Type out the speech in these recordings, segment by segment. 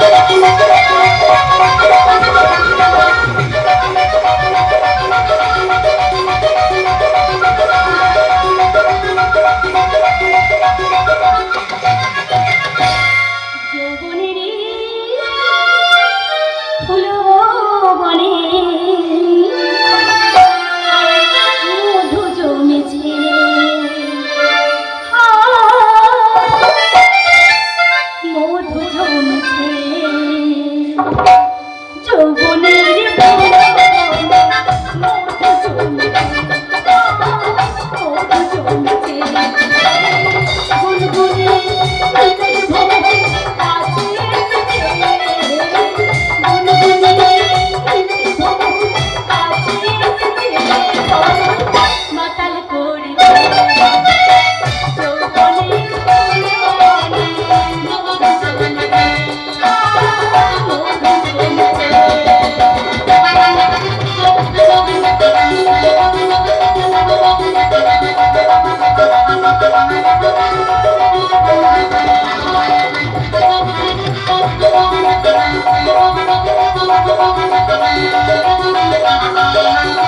¡Gracias! না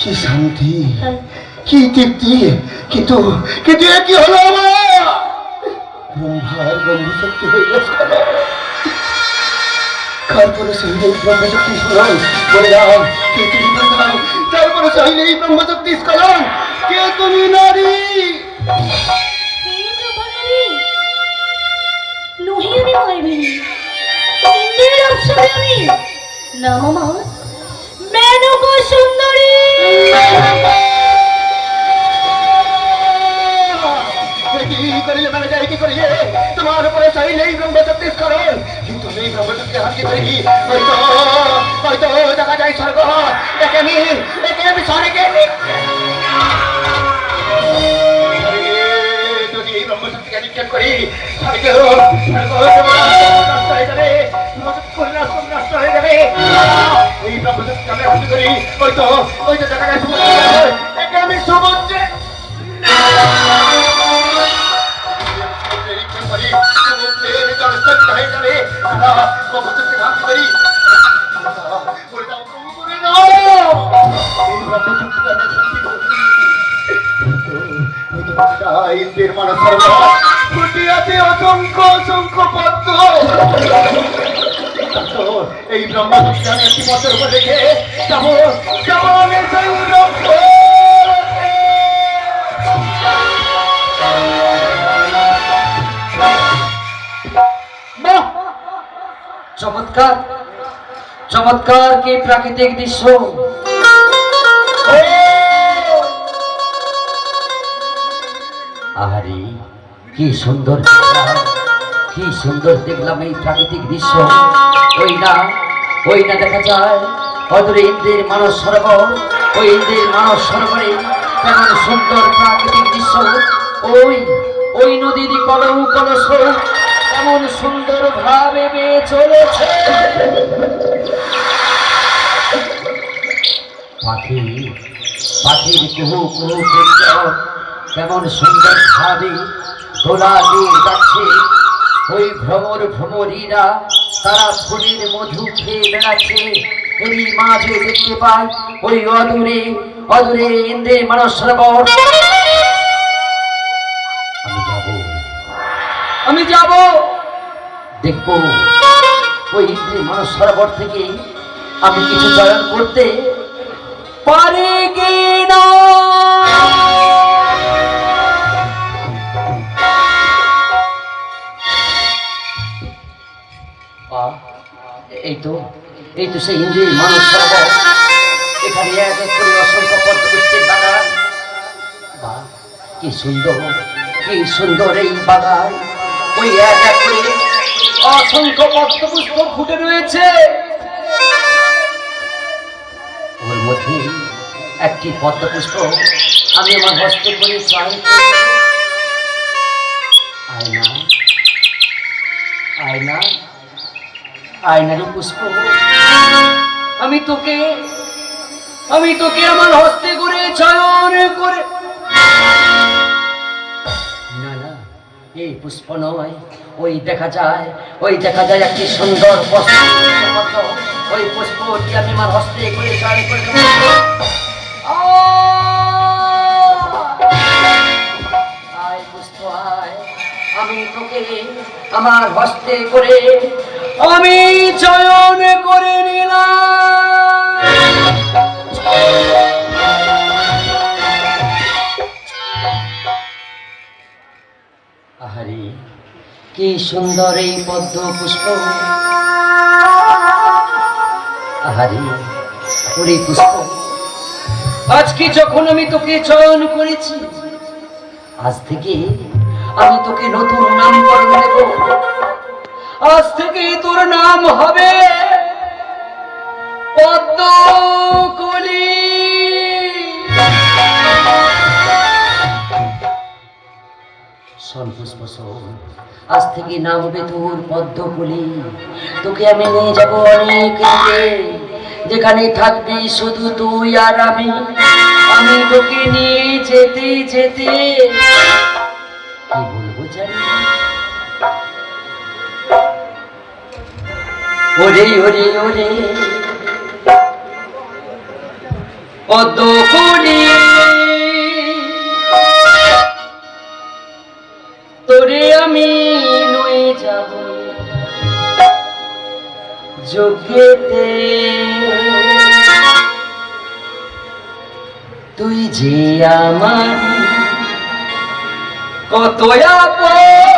কি শান্তি? কি তৃপ্তি? কিন্তু কিন্তু এ কি হলো আমার? ব্রহ্মার ব্রহ্মশক্তি হয়ে গেছে। সেই ব্রহ্মশক্তি স্মরণ বলে কে তুমি প্রধান করে চাইলে এই ব্রহ্মশক্তি স্কলন কে তুমি নারী? সুন্দরী। করিলে মানে যাই, কি করিলে? তোমার উপরে চাইলে এই ব্রহ্মশক্তি স্মরণ। কিন্তু এই ব্রহ্মশক্তি হাতে করি হয়তো হয়তো দেখা যায় স্বর্গ একে আমি একে আমি স্বর্গে যদি এই ব্রহ্মশক্তিকে নিক্ষেপ করি স্বর্গ এই ব্রহ্মশক্তি আমি হাতে একে আমি মানস ফুটিয়াতে অসংখ্য অসংখ্য পদ্ম এই ব্রহ্মশক্তি আমি একটি পথের উপর যাব যাব ব্রহ্ম! চমৎকার চমৎকার কি প্রাকৃতিক দৃশ্য? আহারে কি সুন্দর কি সুন্দর দেখলাম এই প্রাকৃতিক দৃশ্য। ওই না ওই না দেখা যায় অদূরে ইন্দ্রের মানস সরোবর ওই ইন্দ্রের মানস সরোবরে কেমন সুন্দর প্রাকৃতিক দৃশ্য। ওই ওই নদীর কলহ কলস কেমন সুন্দর ভাবে বেয়ে চলেছে। পাখি, পাখির কুহু কুহু কেমন সুন্দর ভাবে দোলা দিয়ে যাচ্ছে। ওই ভ্রমর ভ্রমরীরা তারা ফুলের মধু খেয়ে বেড়াচ্ছে। এরই মাঝে দেখতে পাই ওই অদূরে অদূরে ইন্দ্রে মানস সরোবর। আমি যাব। দেখব। ওই ইন্দ্রে মানস সরোবর থেকে আমি কিছু চয়ন করতে পারি এই তো এই তো সেই ইন্দ্রিয় মানুষ সরোবর এখানে অসংখ্য কি সুন্দর কি সুন্দর এই বাগান। ওই এক এক করে অসংখ্য পদ্মপুষ্প ফুটে রয়েছে ওর মধ্যে একটি পদ্মপুষ্প আমি আমার হস্তে করে করি। আয়না আয়না আয়নারি পুষ্প আমি তোকে আমি তোকে আমার হস্তে করে চয়ন করে এই পুষ্প নয়, ওই দেখা যায়, ওই দেখা যায় একটি সুন্দর ওই পুষ্পটি আমি আমার হস্তে করে আয় আমি আমার হস্তে করে, আমি চয়ন করে নিলাম। কি সুন্দর এই পদ্ম পুষ্প। আহারে, ওরে পুষ্প। আজকে যখন আমি তোকে চয়ন করেছি, আজ থেকে আমি তোকে নতুন নামকরণ দেব আজ থেকে তোর নাম হবে পদ্মকলি শোন আজ থেকে নাম হবে তোর পদ্মকলি তোকে আমি নিয়ে যাব অনেক যেখানে থাকবি শুধু তুই আর আমি। আমি তোকে নিয়ে যেতে যেতে। কি বলব জানি? ওরে ওরে ওরে। পদ্মকলি আমি নই যাব যোগ্যতে তুই যে আমার কত আপন।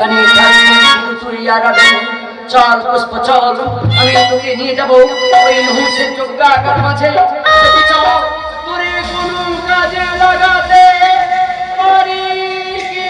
এখানে চুরিয়া গেল চল, পুষ্প, চল। আমি তোকে নিয়ে যাব। ওই নহুসের যোগ্যা কার মাঝে চল তোরে কোনো কাজে লাগাতে পারি কি?